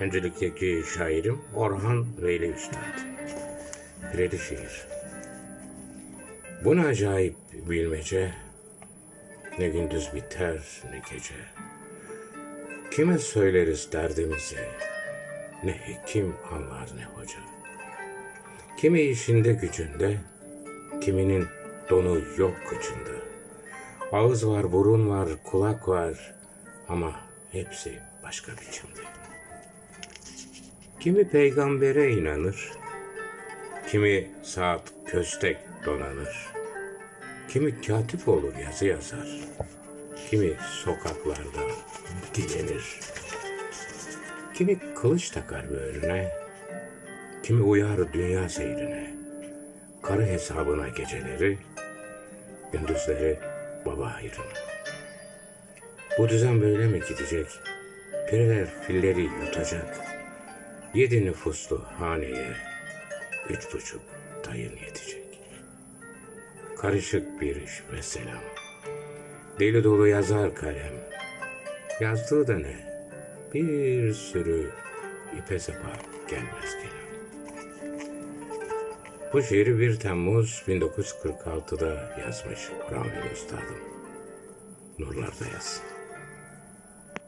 Öncelikteki şairim Orhan Veyli Üstad. Pireli şiir. Bu ne acayip bilmece, ne gündüz biter ne gece. Kime söyleriz derdimizi, ne hekim anlar ne hoca. Kimi işinde gücünde, kiminin donu yok kıçında. Ağız var, burun var, kulak var ama hepsi başka biçimde. Kimi peygambere inanır, kimi saat köstek donanır, kimi katip olur yazı yazar, kimi sokaklarda dilenir, kimi kılıç takar böğrüne, kimi uyar dünya seyrine, karı hesabına geceleri, gündüzleri baba hayrına. Bu düzen böyle mi gidecek? Pireler filleri yutacak. Yedi nüfuslu haneye üç buçuk dayın yetecek. Karışık bir iş ve selam. Deli dolu yazar kalem. Yazdığı da ne? Bir sürü ipe sapa gelmez kelam. Bu şiiri 1 Temmuz 1946'da yazmış Veli Üstadım. Nurlarda yazsın.